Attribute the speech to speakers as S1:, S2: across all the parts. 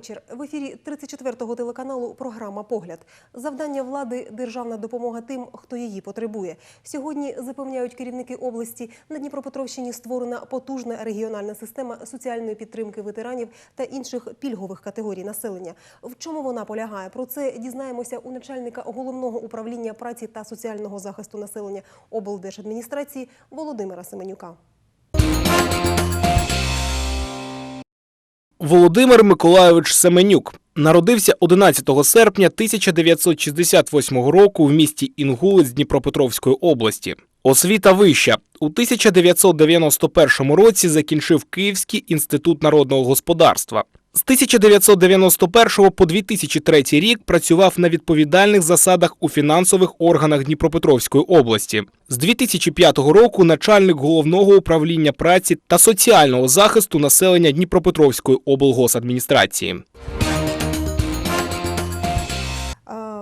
S1: вечір. В ефірі 34-го телеканалу програма Погляд. Завдання влади державна допомога тим, хто її потребує. Сьогодні запевняють керівники області на Дніпропетровщині створена потужна регіональна система соціальної підтримки ветеранів та інших пільгових категорій населення. В чому вона полягає? Про це дізнаємося у начальника головного управління праці та соціального захисту населення облдержадміністрації Володимира Семенюка.
S2: Володимир Миколайович Семенюк народився 11 серпня 1968 року в місті Інгулець Дніпропетровської області. Освіта вища. У 1991 році закінчив Київський інститут народного господарства. З 1991 по 2003 рік працював на відповідальних засадах у фінансових органах Дніпропетровської області. З 2005 року начальник головного управління праці та соціального захисту населення Дніпропетровської облгосадміністрації.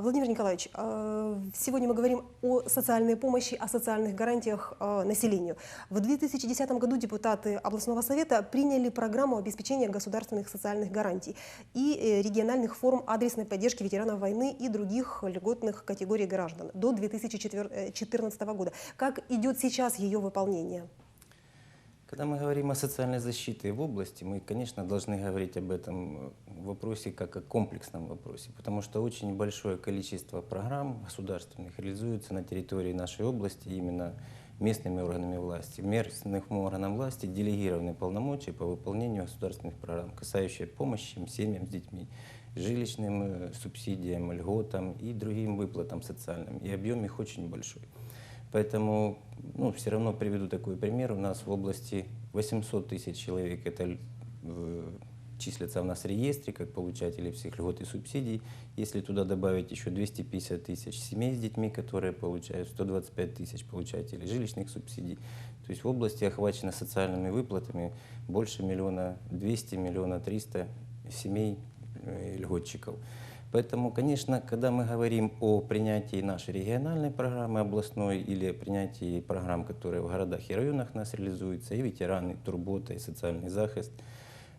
S1: Владимир Николаевич, а, сегодня мы говорим о социальной помощи, о социальных гарантиях а, населению. В 2010 году депутаты областного совета приняли программу обеспечения государственных социальных гарантий и э, региональных форм адресной поддержки ветеранов войны и других льготных категорий граждан до 2014 года. Как идет сейчас ее выполнение?
S3: Когда мы говорим о социальной защите в области, мы, конечно, должны говорить об этом вопросе как о комплексном вопросе, потому что очень большое количество программ государственных реализуется на территории нашей области именно местными органами власти. Местным органам власти делегированы полномочия по выполнению государственных программ, касающихся помощи семьям с детьми, жилищным э, субсидиям, льготам и другим выплатам социальным. И объем их очень большой. Поэтому, ну, все равно приведу такой пример. У нас в области 800 тысяч человек это э, числятся в нас в реестре как получатели всех льгот и субсидий. Если туда добавить еще 250 тысяч семей с детьми, которые получают 125 тысяч получателей жилищных субсидий, то есть в области охвачено социальными выплатами больше миллиона 200, миллиона 300 семей э, льготчиков. Поэтому, конечно, когда мы говорим о принятии нашей региональной программы областной или принятии программ, которые в городах и районах нас реализуются, и ветераны, турбота, и социальный захист,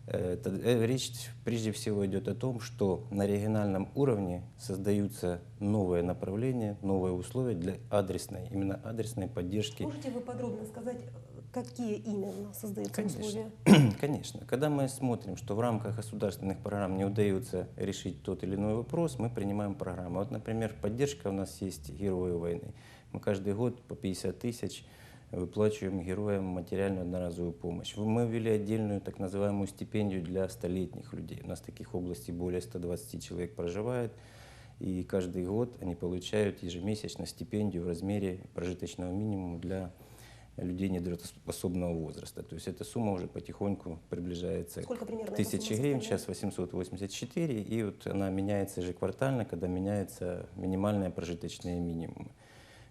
S3: э, то, э, речь прежде всего идет о том, что на региональном уровне создаются новые направления, новые условия для адресной, именно адресной поддержки.
S1: Можете вы подробно сказать, какие именно создаются
S3: Конечно.
S1: условия?
S3: Конечно. Когда мы смотрим, что в рамках государственных программ не удается решить тот или иной вопрос, мы принимаем программы. Вот, например, поддержка у нас есть герои войны. Мы каждый год по 50 тысяч выплачиваем героям материальную одноразовую помощь. Мы ввели отдельную так называемую стипендию для столетних людей. У нас таких областей более 120 человек проживает. И каждый год они получают ежемесячно стипендию в размере прожиточного минимума для людей недороспособного возраста. То есть эта сумма уже потихоньку приближается
S1: Сколько примерно
S3: к
S1: эта
S3: тысяче
S1: сумма
S3: гривен,
S1: составляет?
S3: сейчас 884, и вот она меняется ежеквартально, когда меняется минимальные прожиточные минимумы.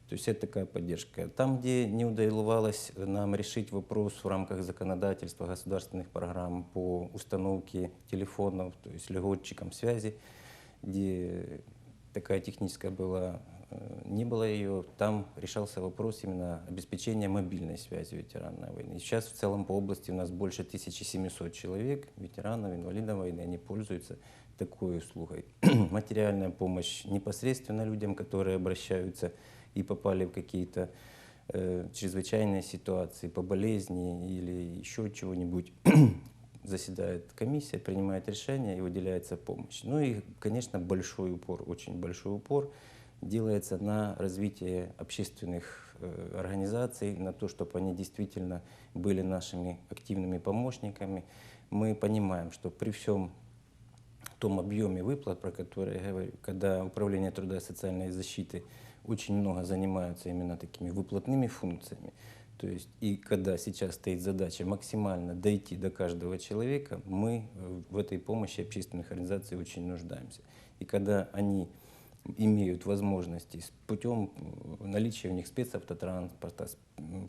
S3: То есть это такая поддержка. Там, где не удавалось нам решить вопрос в рамках законодательства государственных программ по установке телефонов, то есть льготчикам связи, где такая техническая была, не было ее, там решался вопрос именно обеспечения мобильной связи ветеранов войны. Сейчас в целом по области у нас больше 1700 человек, ветеранов, инвалидов войны, они пользуются такой услугой. Материальная помощь непосредственно людям, которые обращаются и попали в какие-то э, чрезвычайные ситуации по болезни или еще чего-нибудь. Заседает комиссия, принимает решение и выделяется помощь. Ну и, конечно, большой упор, очень большой упор делается на развитие общественных э, организаций, на то, чтобы они действительно были нашими активными помощниками. Мы понимаем, что при всем том объеме выплат, про которые я говорю, когда Управление труда и социальной защиты очень много занимаются именно такими выплатными функциями, то есть и когда сейчас стоит задача максимально дойти до каждого человека, мы э, в этой помощи общественных организаций очень нуждаемся. И когда они имеют возможности с путем э, наличия у них спецавтотранспорта,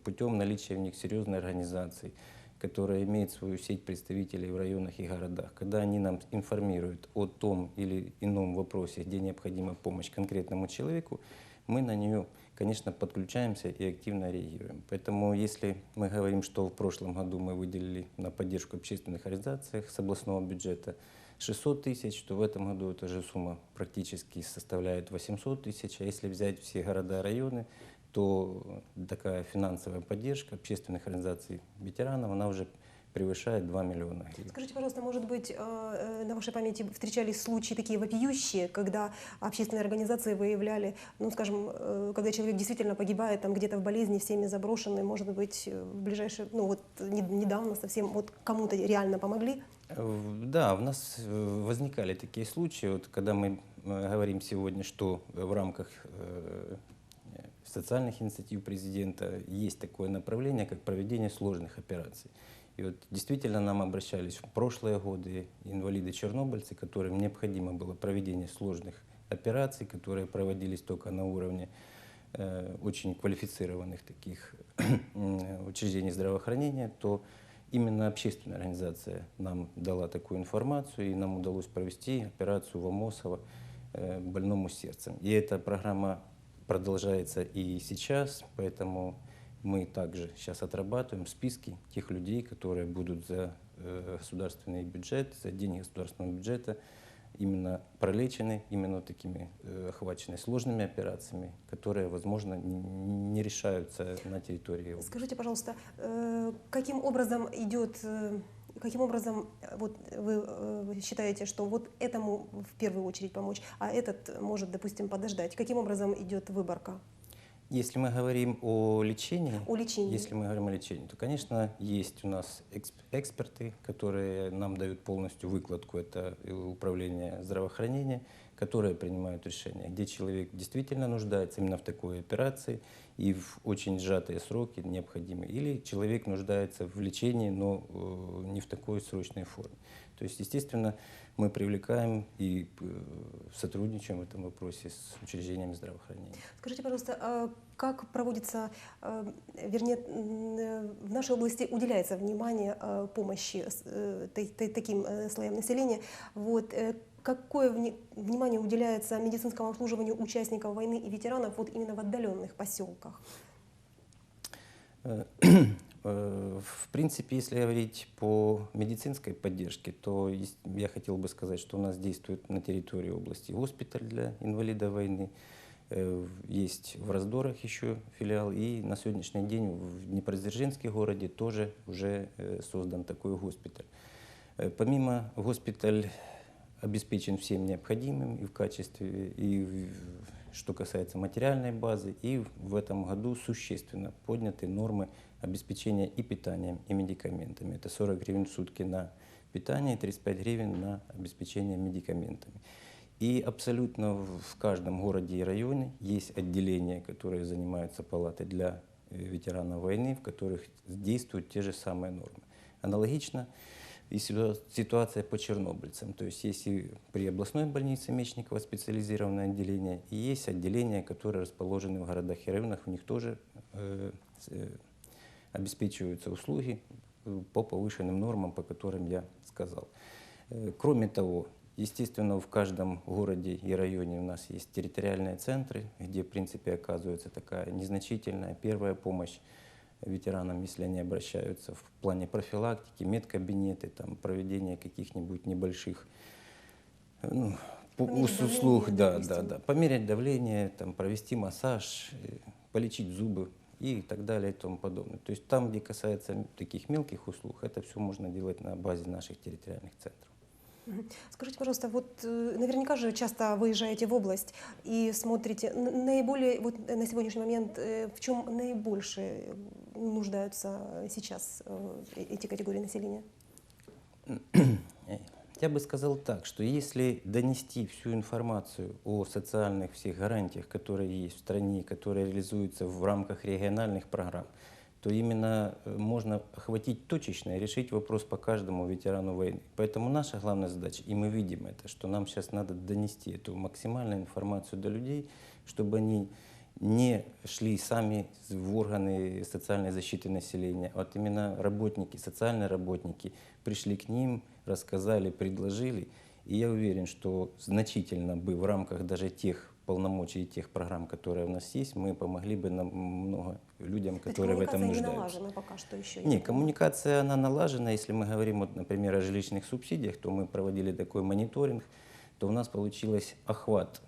S3: путем наличия у них серьезной организации, которая имеет свою сеть представителей в районах и городах, когда они нам информируют о том или ином вопросе, где необходима помощь конкретному человеку, мы на нее, конечно, подключаемся и активно реагируем. Поэтому если мы говорим, что в прошлом году мы выделили на поддержку общественных организаций с областного бюджета 600 тысяч, то в этом году эта же сумма практически составляет 800 тысяч. А если взять все города, районы, то такая финансовая поддержка общественных организаций ветеранов, она уже превышает 2 миллиона.
S1: Скажите, пожалуйста, может быть, э, э, на вашей памяти встречались случаи такие вопиющие, когда общественные организации выявляли, ну, скажем, э, когда человек действительно погибает там где-то в болезни, всеми заброшенный, может быть, в ближайшее, ну, вот не- недавно совсем, вот кому-то реально помогли?
S3: Да, у нас возникали такие случаи, вот когда мы говорим сегодня, что в рамках социальных инициатив президента есть такое направление, как проведение сложных операций. И вот действительно нам обращались в прошлые годы инвалиды-чернобыльцы, которым необходимо было проведение сложных операций, которые проводились только на уровне э, очень квалифицированных таких м, учреждений здравоохранения, то именно общественная организация нам дала такую информацию, и нам удалось провести операцию Вамосова э, больному сердцем. И эта программа продолжается и сейчас, поэтому мы также сейчас отрабатываем списки тех людей, которые будут за э, государственный бюджет, за деньги государственного бюджета именно пролечены, именно такими э, охвачены сложными операциями, которые, возможно, не решаются на территории области.
S1: Скажите, пожалуйста, э, каким образом идет, каким образом вот вы вы считаете, что вот этому в первую очередь помочь, а этот может, допустим, подождать? Каким образом идет выборка
S3: Если мы говорим о лечении,
S1: о лечении?
S3: Если мы говорим о лечении, то, конечно, есть у нас эксп- эксперты, которые нам дают полностью выкладку, это управление здравоохранения, которые принимают решения, где человек действительно нуждается именно в такой операции и в очень сжатые сроки необходимы. Или человек нуждается в лечении, но э, не в такой срочной форме. То есть, естественно, мы привлекаем и э, сотрудничаем в этом вопросе с учреждениями здравоохранения.
S1: Скажите, пожалуйста, а как проводится, э, вернее, э, в нашей области уделяется внимание помощи таким слоям населения? Вот, какое вни- внимание уделяется медицинскому обслуживанию участников войны и ветеранов вот именно в отдаленных поселках?
S3: Э, В принципе, если говорить по медицинской поддержке, то я хотел бы сказать, что у нас действует на территории области госпиталь для инвалидов войны, э, есть в Раздорах еще филиал, и на сегодняшний день в Днепродзержинске городе тоже уже э, создан такой госпиталь. Помимо госпиталь обеспечен всем необходимым и в качестве, и что касается материальной базы, и в этом году существенно подняты нормы обеспечения и питанием, и медикаментами. Это 40 гривен в сутки на питание и 35 гривен на обеспечение медикаментами. И абсолютно в каждом городе и районе есть отделения, которые занимаются палатой для э, ветеранов войны, в которых действуют те же самые нормы. Аналогично и ситуа- ситуация по чернобыльцам. То есть есть и при областной больнице Мечникова специализированное отделение, и есть отделения, которые расположены в городах и районах, у них тоже э, э, обеспечиваются услуги э, по повышенным нормам, по которым я сказал. Э, Кроме того, естественно, в каждом городе и районе у нас есть территориальные центры, где, в принципе, оказывается такая незначительная первая помощь ветеранам, если они обращаются в плане профилактики, медкабинеты, там, проведения каких-нибудь небольших ну, по-
S1: Померить
S3: ус- услуг,
S1: давление,
S3: да,
S1: допустим.
S3: да, да, померять давление, там, провести массаж, э, полечить зубы и так далее и тому подобное. То есть там, где касается таких мелких услуг, это все можно делать на базе наших территориальных центров.
S1: Скажите, пожалуйста, вот э, наверняка же часто выезжаете в область и смотрите наиболее, вот э, на сегодняшний момент, э, в чем наибольше нуждаются сейчас эти категории населения?
S3: Я бы сказал так, что если донести всю информацию о социальных всех гарантиях, которые есть в стране, которые реализуются в рамках региональных программ, то именно э, можно охватить точечно и решить вопрос по каждому ветерану войны. Поэтому наша главная задача, и мы видим это, что нам сейчас надо донести эту максимальную информацию до людей, чтобы они не шли сами в органы социальной защиты населения, а вот именно работники, социальные работники пришли к ним, рассказали, предложили. И я уверен, что значительно бы в рамках даже тех полномочий тех программ, которые у нас есть, мы помогли бы нам много людям, которые в этом
S1: коммуникация не
S3: нуждаются.
S1: налажена пока что еще.
S3: Не, коммуникация, она налажена. Если мы говорим, вот, например, о жилищных субсидиях, то мы проводили такой мониторинг, то у нас получилось охват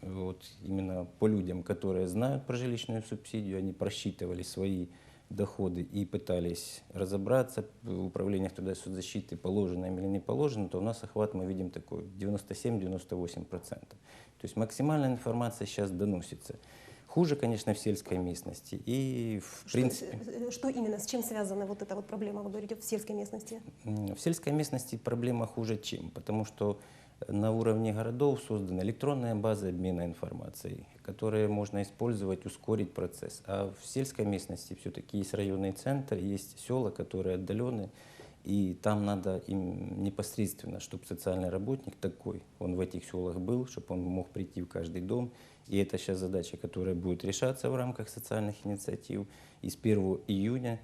S3: э, вот, именно по людям, которые знают про жилищную субсидию, они просчитывали свои доходы и пытались разобраться в управлениях труда и соцзащиты, положено им или не положено, то у нас охват мы видим такой 97-98%. То есть максимальная информация сейчас доносится. Хуже, конечно, в сельской местности. И, в
S1: Что,
S3: принципе...
S1: э, что именно, с чем связана вот эта вот проблема, вы говорите, в сельской местности?
S3: В сельской местности проблема хуже чем? Потому что на уровне городов создана электронная база обмена информацией, которая можно использовать, ускорить процесс. А в сельской местности все-таки есть районный центр, есть села, которые отдалены, и там надо им непосредственно, чтобы социальный работник такой, он в этих селах был, чтобы он мог прийти в каждый дом. И это сейчас задача, которая будет решаться в рамках социальных инициатив. И с 1 июня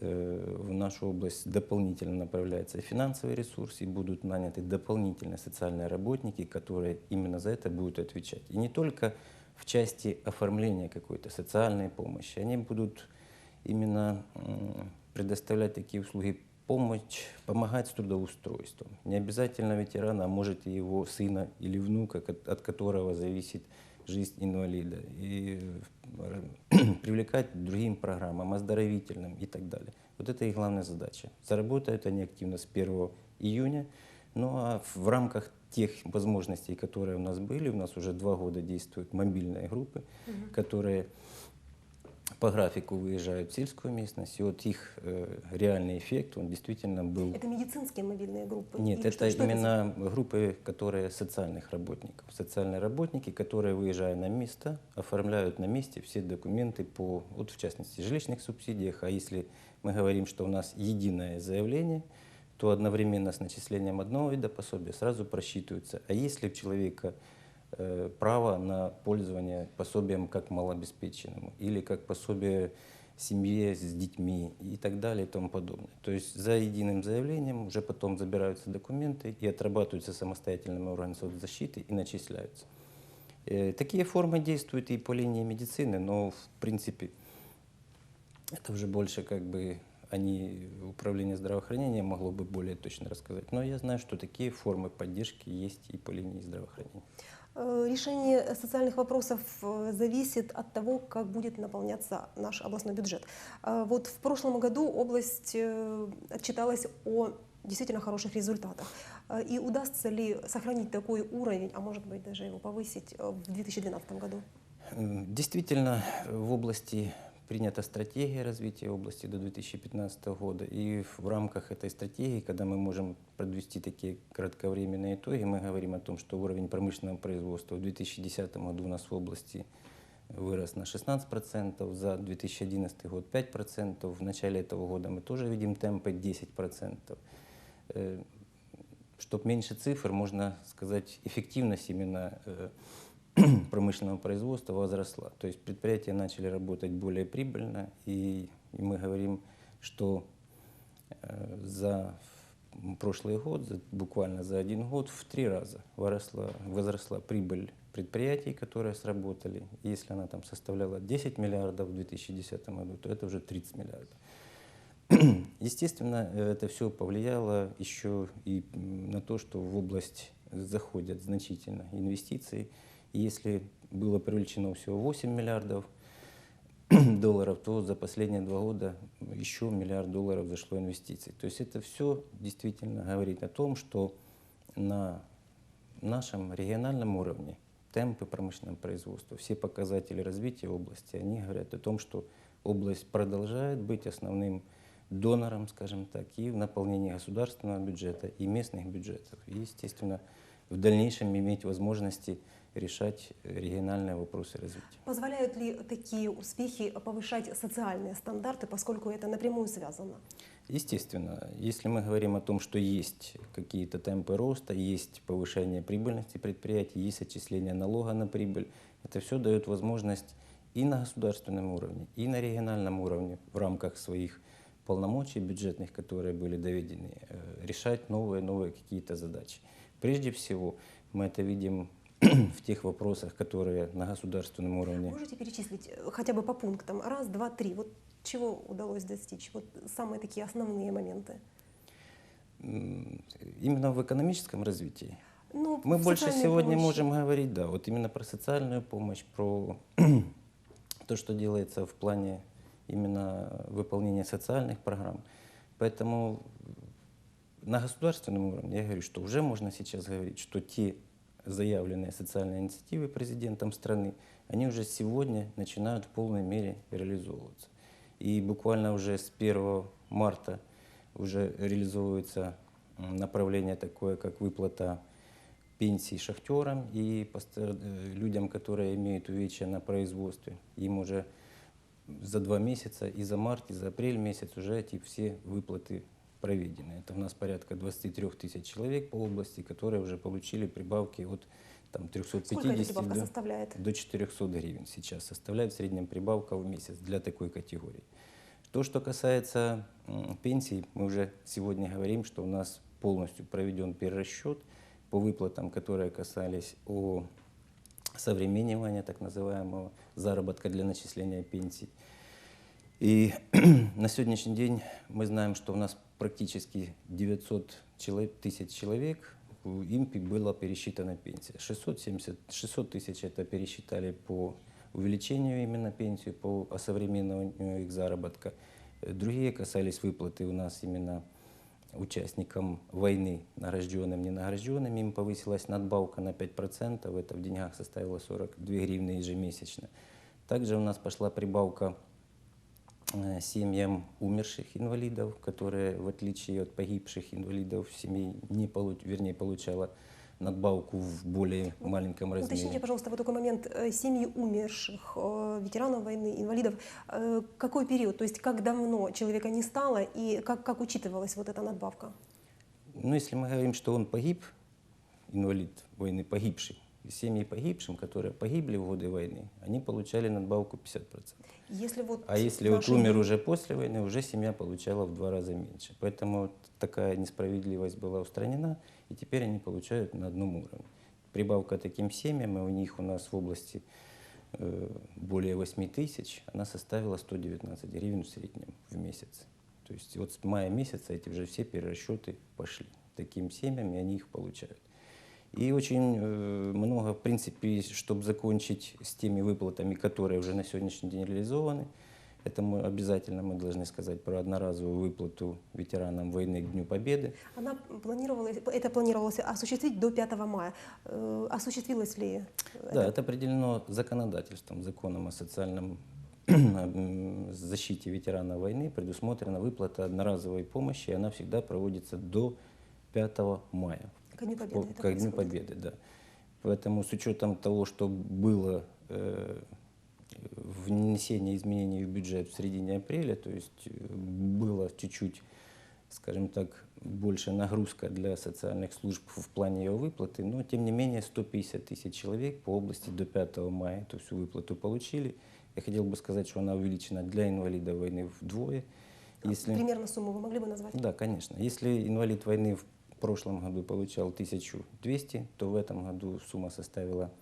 S3: в нашу область дополнительно направляется финансовый ресурс, и будут наняты дополнительные социальные работники, которые именно за это будут отвечать. И не только в части оформления какой-то социальной помощи, они будут именно предоставлять такие услуги, помощь, помогать с трудоустройством. Не обязательно ветерана, а может и его сына или внука, от которого зависит жизнь инвалида. И э, привлекать к другим программам, оздоровительным и так далее. Вот это их главная задача. Заработают они активно с 1 июня. Ну а в рамках тех возможностей, которые у нас были, у нас уже два года действуют мобильные группы, которые по графику выезжают в сельскую местность. И вот их э, реальный эффект, он действительно был
S1: Это медицинские мобильные группы?
S3: нет,
S1: Или
S3: это
S1: что- что
S3: именно группы, которые социальных работников. Социальные работники, которые, выезжая на места, оформляют на месте все документы по, вот в частности, жилищных субсидиях. А если мы говорим, что у нас единое заявление, то одновременно с начислением одного вида пособия сразу просчитывается. А если у человека право на пользование пособием как малообеспеченному или как пособие семье с детьми и так далее и тому подобное. То есть за единым заявлением уже потом забираются документы и отрабатываются самостоятельными органами соцзащиты и начисляются. Э, Такие формы действуют и по линии медицины, но в принципе это уже больше как бы они, управление здравоохранения могло бы более точно рассказать. Но я знаю, что такие формы поддержки есть и по линии здравоохранения.
S1: Э, Решение социальных вопросов э, зависит от того, как будет наполняться наш областной бюджет. Э, Вот в прошлом году область отчиталась о действительно хороших результатах. И удастся ли сохранить такой уровень, а может быть даже его повысить в 2012 году?
S3: Действительно, в области принята стратегия развития области до 2015 года. И в рамках этой стратегии, когда мы можем подвести такие кратковременные итоги, мы говорим о том, что уровень промышленного производства в 2010 году у нас в области вырос на 16%, за 2011 год 5%, в начале этого года мы тоже видим темпы 10%. Чтобы меньше цифр, можно сказать, эффективность именно э, промышленного производства возросла. То есть предприятия начали работать более прибыльно, и, и мы говорим, что э, за прошлый год, за- буквально за один год, в три раза выросла, возросла прибыль предприятий, которые сработали. И если она там составляла 10 миллиардов в 2010 году, то это уже 30 миллиардов. Естественно, это все повлияло еще и на то, что в область заходят значительно инвестиции. Если было привлечено всего 8 миллиардов долларов, то за последние два года еще миллиард долларов зашло инвестиций. То есть это все действительно говорит о том, что на нашем региональном уровне темпы промышленного производства, все показатели развития области, они говорят о том, что область продолжает быть основным донором, скажем так, и в наполнении государственного бюджета и местных бюджетов. И, естественно, в дальнейшем иметь возможности решать региональные вопросы развития.
S1: Позволяют ли такие успехи повышать социальные стандарты, поскольку это напрямую связано?
S3: Естественно, если мы говорим о том, что есть какие-то темпы роста, есть повышение прибыльности предприятий, есть отчисление налога на прибыль, это все дает возможность и на государственном уровне, и на региональном уровне в рамках своих полномочий бюджетных, которые были доведены, э, решать новые новые какие-то задачи. Прежде всего, мы это видим в тех вопросах, которые на государственном уровне.
S1: Можете перечислить э, хотя бы по пунктам? Раз, два, три. Вот чего удалось достичь? Вот самые такие основные моменты.
S3: Именно в экономическом развитии.
S1: Ну,
S3: Мы больше сегодня
S1: помощь.
S3: можем говорить, да, вот именно про социальную помощь, про то, что делается в плане именно выполнения социальных программ. Поэтому на государственном уровне я говорю, что уже можно сейчас говорить, что те заявленные социальные инициативы президентом страны, они уже сегодня начинают в полной мере реализовываться. И буквально уже с 1 марта уже реализовывается направление такое, как выплата пенсий шахтерам и э, людям, которые имеют увечья на производстве. Им уже за два месяца, и за март, и за апрель месяц уже эти все выплаты проведены. Это у нас порядка 23 тысяч человек по области, которые уже получили прибавки от там,
S1: Сколько эта
S3: 350
S1: прибавка
S3: до,
S1: составляет?
S3: до 400 гривен сейчас составляет в среднем прибавка в месяц для такой категории. То, что касается пенсий, мы уже сегодня говорим, что у нас полностью проведен перерасчет по выплатам, которые касались о современнивания так называемого заработка для начисления пенсий. И на сегодняшний день мы знаем, что у нас практически 900 человек, тысяч человек, им была пересчитана пенсия. 670, 600 тысяч это пересчитали по увеличению именно пенсии, по осовремениванию их заработка. Другие касались выплаты у нас именно участникам войны, награжденным, ненагражденным, им повысилась надбавка на 5%, это в деньгах составило 42 гривны ежемесячно. Также у нас пошла прибавка семьям умерших инвалидов, которые, в отличие от погибших инвалидов, семей не получ... вернее, получала надбавку в более маленьком размере.
S1: Уточните, пожалуйста, вот такой момент. Э, Семьи умерших, э, ветеранов войны, инвалидов, э, какой период? То есть как давно человека не стало и как, как учитывалась вот эта надбавка?
S3: Ну, если мы говорим, что он погиб, инвалид войны, погибший, семьи погибшим, которые погибли в годы войны, они получали надбавку 50%.
S1: Если вот
S3: А если вот умер
S1: дни-
S3: уже после войны, уже семья получала в два раза меньше. Поэтому такая несправедливость была устранена, и теперь они получают на одном уровне. Прибавка таким семьям, и у них у нас в области э, более 8 тысяч, она составила 119 гривен в среднем в месяц. То есть вот с мая месяца эти уже все перерасчеты пошли таким семьям, и они их получают. И очень э, много, в принципе, чтобы закончить с теми выплатами, которые уже на сегодняшний день реализованы, это мы обязательно мы должны сказать про одноразовую выплату ветеранам войны к Дню Победы.
S1: Она планировалась, это планировалось осуществить до 5 мая. Э, Осуществилось ли?
S3: Да, это определено законодательством, законом о социальном защите ветеранов войны, предусмотрена выплата одноразовой помощи, и она всегда проводится до 5 мая.
S1: Ко Дню Победы
S3: По- Ко Дню. Победы, да. Поэтому с учетом того, что было э, внесение изменений в бюджет в середине апреля, то есть э, было чуть-чуть, скажем так, больше нагрузка для социальных служб в плане ее выплаты, но тем не менее 150 тысяч человек по области до 5 мая эту всю выплату получили. Я хотел бы сказать, что она увеличена для инвалидов войны вдвое. Если...
S1: Примерно сумму вы могли бы назвать?
S3: Да, конечно. Если инвалид войны в прошлом году получал 1200, то в этом году сумма составила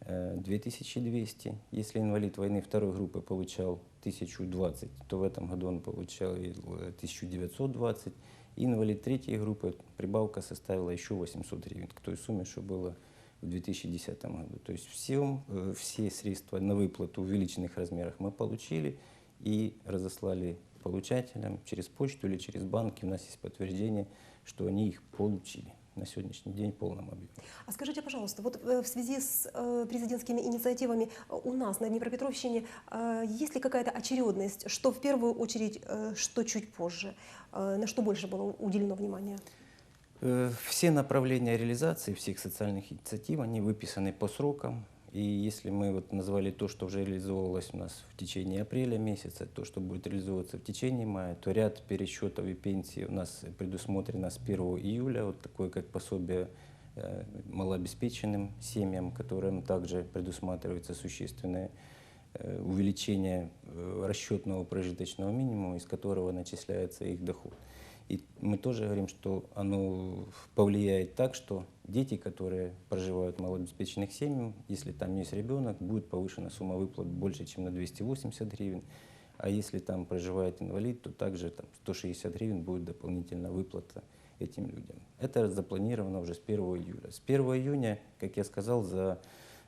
S3: э, 2200. Если инвалид войны второй группы получал 1020, то в этом году он получал и, э, 1920. И инвалид третьей группы прибавка составила еще 800 гривен к той сумме, что было в 2010 году. То есть всем, э, все средства на выплату в увеличенных размерах мы получили и разослали получателям через почту или через банки. У нас есть подтверждение, что они их получили на сегодняшний день в полном объеме.
S1: А скажите, пожалуйста, вот э, в связи с э, президентскими инициативами э, у нас на Днепропетровщине есть ли какая-то очередность, что в первую очередь, что чуть позже, на что больше было уделено внимания?
S3: Все направления реализации всех социальных инициатив, они выписаны по срокам. И если мы вот назвали то, что уже реализовывалось у нас в течение апреля месяца, то, что будет реализовываться в течение мая, то ряд пересчетов и пенсий у нас предусмотрено с 1 июля, вот такое как пособие э, малообеспеченным семьям, которым также предусматривается существенное э, увеличение э, расчетного прожиточного минимума, из которого начисляется их доход. И мы тоже говорим, что оно повлияет так, что дети, которые проживают в малообеспеченных семьях, если там есть ребенок, будет повышена сумма выплат больше, чем на 280 гривен. А если там проживает инвалид, то также там 160 гривен будет дополнительно выплата этим людям. Это запланировано уже с 1 июля. С 1 июня, как я сказал, за,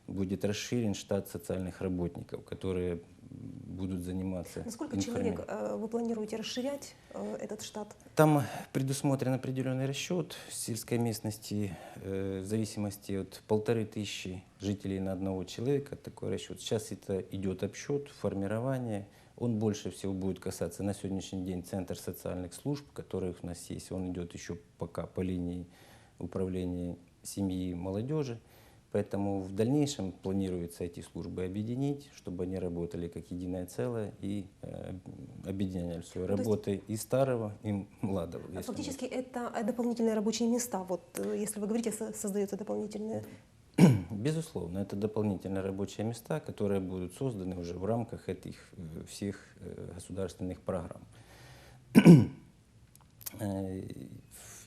S3: будет расширен штат социальных работников, которые будут заниматься.
S1: Насколько
S3: информи-
S1: человек э, вы планируете расширять э, этот штат?
S3: Там предусмотрен определенный расчет в сельской местности э, в зависимости от полторы тысячи жителей на одного человека. Такой расчет. Сейчас это идет обсчет, формирование. Он больше всего будет касаться на сегодняшний день Центр социальных служб, которых у нас есть. Он идет еще пока по линии управления семьи и молодежи. Поэтому в дальнейшем планируется эти службы объединить, чтобы они работали как единое целое и э, объединяли свою
S1: то есть-
S3: и старого, и молодого.
S1: А Фактически это э, дополнительные рабочие места. Вот э, если вы говорите, со- создаются дополнительные.
S3: Безусловно, это дополнительные рабочие места, которые будут созданы уже в рамках этих э, всех государственных программ.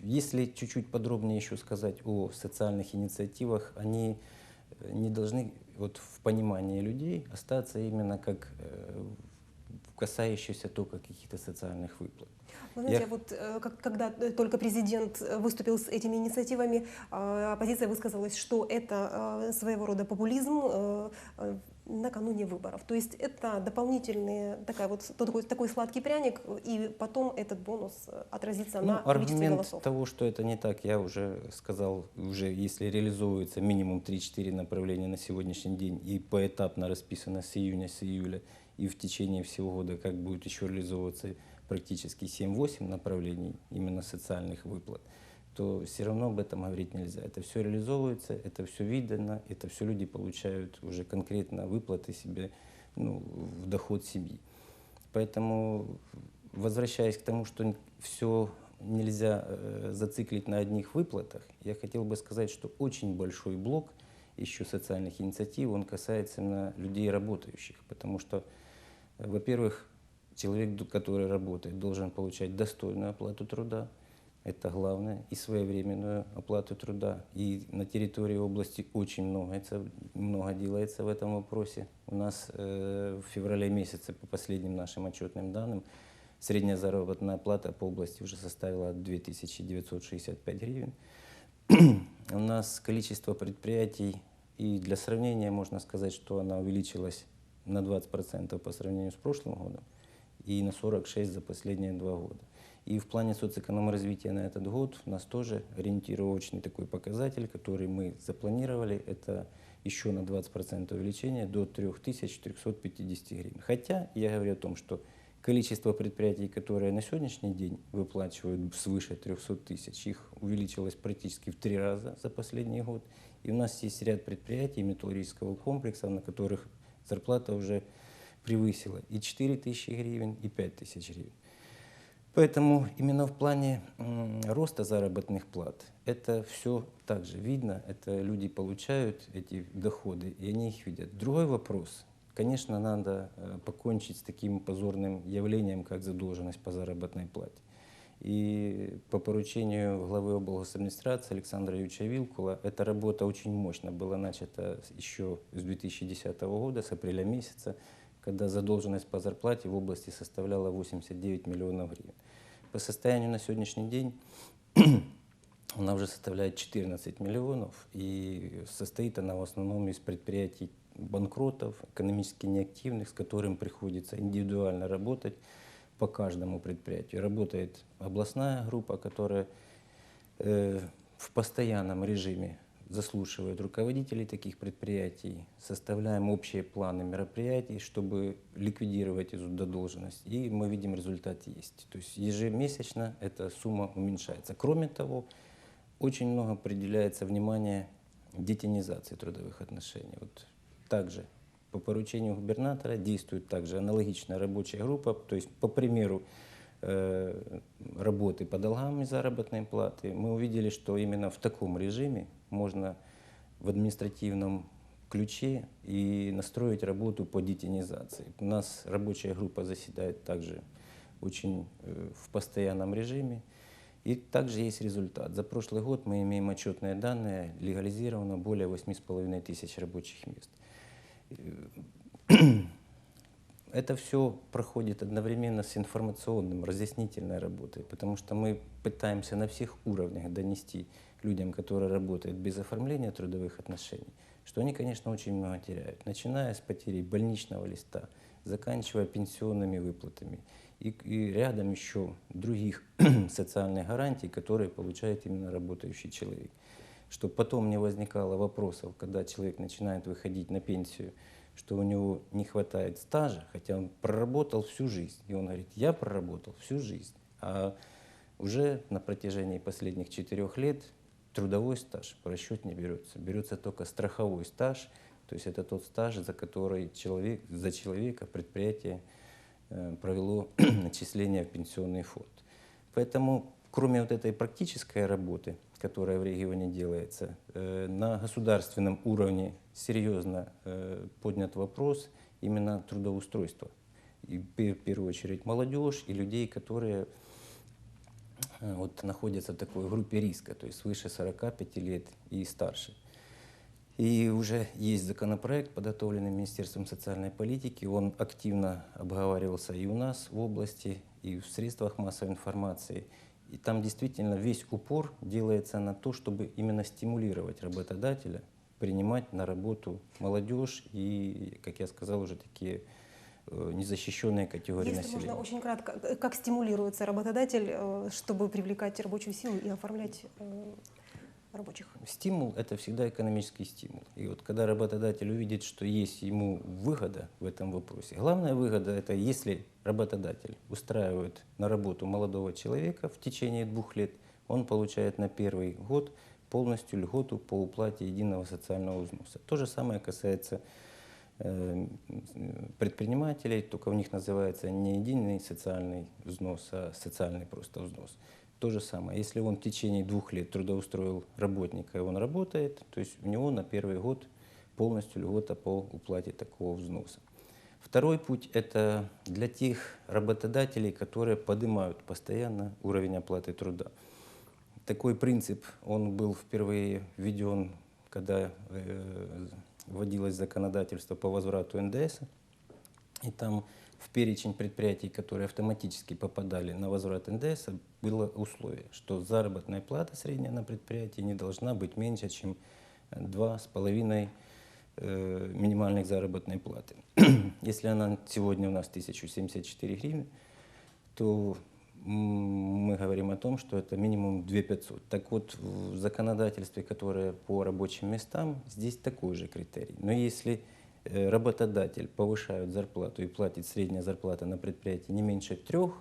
S3: Э, Если чуть-чуть подробнее еще сказать о социальных инициативах, они э, не должны вот в понимании людей остаться именно как касающиеся только каких-то социальных выплат.
S1: Вы знаете,
S3: Я-
S1: вот э, как- когда э, только президент э, выступил с этими инициативами, э, оппозиция высказалась, что это своего рода популизм накануне выборов. То есть это дополнительный такая вот, такой, такой сладкий пряник, и потом этот бонус отразится
S3: Ну,
S1: на количестве
S3: аргумент
S1: голосов.
S3: того, что это не так, я уже сказал, уже если реализуется минимум 3-4 направления на сегодняшний день и поэтапно расписано с июня, с июля, и в течение всего года, как будет еще реализовываться практически 7-8 направлений именно социальных выплат, то все равно об этом говорить нельзя. Это все реализовывается, это все видно, это все люди получают уже конкретно выплаты себе ну, в доход семьи. Поэтому, возвращаясь к тому, что все нельзя э, зациклить на одних выплатах, я хотел бы сказать, что очень большой блок еще социальных инициатив, он касается именно людей работающих, потому что, во-первых, человек, который работает, должен получать достойную оплату труда, это главное, и своевременную оплату труда. И на территории области очень много, много делается в этом вопросе. У нас э, в феврале месяце, по последним нашим отчетным данным, средняя заработная плата по области уже составила 2965 гривен. У нас количество предприятий, и для сравнения можно сказать, что она увеличилась на 20% по сравнению с прошлым годом и на 46% за последние два года. И в плане социоэкономразвития на этот год у нас тоже ориентировочный такой показатель, который мы запланировали, это еще на 20% увеличение до 3450 гривен. Хотя я говорю о том, что количество предприятий, которые на сегодняшний день выплачивают свыше 300 тысяч, их увеличилось практически в три раза за последний год. И у нас есть ряд предприятий металлургического комплекса, на которых зарплата уже превысила и 4 тысячи гривен, и 5 тысяч гривен. Поэтому именно в плане роста заработных плат это все также видно, это люди получают эти доходы, и они их видят. Другой вопрос. Конечно, надо э, покончить с таким позорным явлением, как задолженность по заработной плате. И по поручению главы облгосадминистрации Александра Юрьевича Вилкула эта работа очень мощно была начата еще с 2010 года, с апреля месяца, когда задолженность по зарплате в области составляла 89 миллионов гривен. По состоянию на сегодняшний день она уже составляет 14 миллионов, и состоит она в основном из предприятий банкротов, экономически неактивных, с которым приходится индивидуально работать по каждому предприятию. Работает областная группа, которая э, в постоянном режиме заслушивает руководителей таких предприятий, составляем общие планы мероприятий, чтобы ликвидировать эту задолженность. И мы видим, результат есть. То есть ежемесячно эта сумма уменьшается. Кроме того, очень много определяется внимание детинизации трудовых отношений. Вот также по поручению губернатора действует также аналогичная рабочая группа, то есть по примеру э, работы по долгам и заработной платы, мы увидели, что именно в таком режиме можно в административном ключе и настроить работу по детинизации. У нас рабочая группа заседает также очень э, в постоянном режиме. И также есть результат. За прошлый год мы имеем отчетные данные, легализировано более 8,5 тысяч рабочих мест. Э, Это все проходит одновременно с информационным, разъяснительной работой, потому что мы пытаемся на всех уровнях донести людям, которые работают без оформления трудовых отношений, что они, конечно, очень много теряют, начиная с потери больничного листа, заканчивая пенсионными выплатами и, и рядом еще других социальных гарантий, которые получает именно работающий человек. Чтобы потом не возникало вопросов, когда человек начинает выходить на пенсию, что у него не хватает стажа, хотя он проработал всю жизнь. И он говорит, я проработал всю жизнь. А уже на протяжении последних четырех лет трудовой стаж по расчет не берется. Берется только страховой стаж, то есть это тот стаж, за который человек, за человека предприятие э, провело начисление в пенсионный фонд. Поэтому, кроме вот этой практической работы, которая в регионе делается, э, на государственном уровне серьезно э, поднят вопрос именно трудоустройства. И в пе- в первую очередь молодежь и людей, которые э, вот, находятся в такой группе риска, то есть свыше 45 лет и старше. И уже есть законопроект, подготовленный Министерством социальной политики. Он активно обговаривался и у нас в области, и в средствах массовой информации. И там действительно весь упор делается на то, чтобы именно стимулировать работодателя принимать на работу молодежь и, как я сказал, уже такие э, незащищенные категории
S1: Если
S3: населения.
S1: можно очень кратко, э, как стимулируется работодатель, э, чтобы привлекать рабочую силу и оформлять рабочих?
S3: Стимул – это всегда экономический стимул. И вот когда работодатель увидит, что есть ему выгода в этом вопросе, главная выгода – это если работодатель устраивает на работу молодого человека в течение двух лет, он получает на первый год полностью льготу по уплате единого социального взноса. То же самое касается э, предпринимателей, только у них называется не единый социальный взнос, а социальный просто взнос. То же самое. Если он в течение двух лет трудоустроил работника, и он работает, то есть у него на первый год полностью льгота по уплате такого взноса. Второй путь – это для тех работодателей, которые поднимают постоянно уровень оплаты труда. Такой принцип, он был впервые введен, когда э, вводилось законодательство по возврату НДС. И там в перечень предприятий, которые автоматически попадали на возврат НДС, было условие, что заработная плата средняя на предприятии не должна быть меньше, чем 2,5 э, минимальных заработной платы. Если она сегодня у нас 1074 гривны, то мы говорим о том, что это минимум 2500. Так вот, в законодательстве, которое по рабочим местам, здесь такой же критерий. Но если э, работодатель повышает зарплату и платит средняя зарплата на предприятии не меньше трех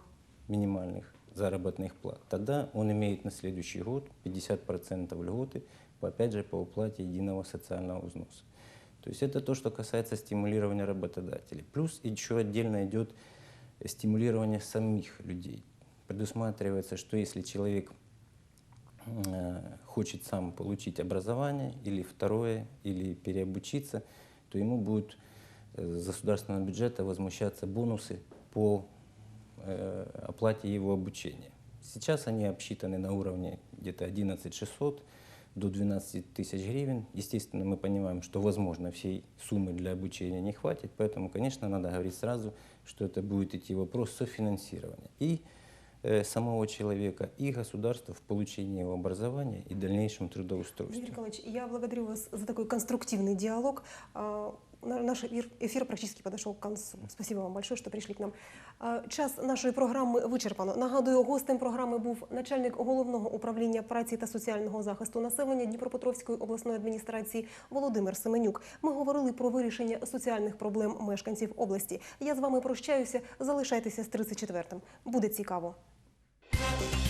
S3: минимальных заработных плат, тогда он имеет на следующий год 50% льготы, опять же, по уплате единого социального взноса. То есть это то, что касается стимулирования работодателей. Плюс еще отдельно идет стимулирование самих людей. Предусматривается, что если человек э, хочет сам получить образование или второе, или переобучиться, то ему будут э, с государственного бюджета возмущаться бонусы по э, оплате его обучения. Сейчас они обсчитаны на уровне где-то 11 600 до 12 тысяч гривен. Естественно, мы понимаем, что, возможно, всей суммы для обучения не хватит, поэтому, конечно, надо говорить сразу, что это будет идти вопрос софинансирования и самого человека, и государства в получении его образования и дальнейшем
S1: Игорь
S3: трудоустройстве.
S1: Николаевич, я благодарю вас за такой конструктивный диалог. А, на- Наш эфир, эфир практически подошел к концу. Спасибо вам большое, что пришли к нам. А, Час нашої програми вичерпано. Нагадую, гостем програми був начальник головного управління праці та соціального захисту населення Дніпропетровської обласної адміністрації Володимир Семенюк. Ми говорили про вирішення соціальних проблем мешканців області. Я з вами прощаюся. Залишайтеся з 34-м. Буде цікаво. Música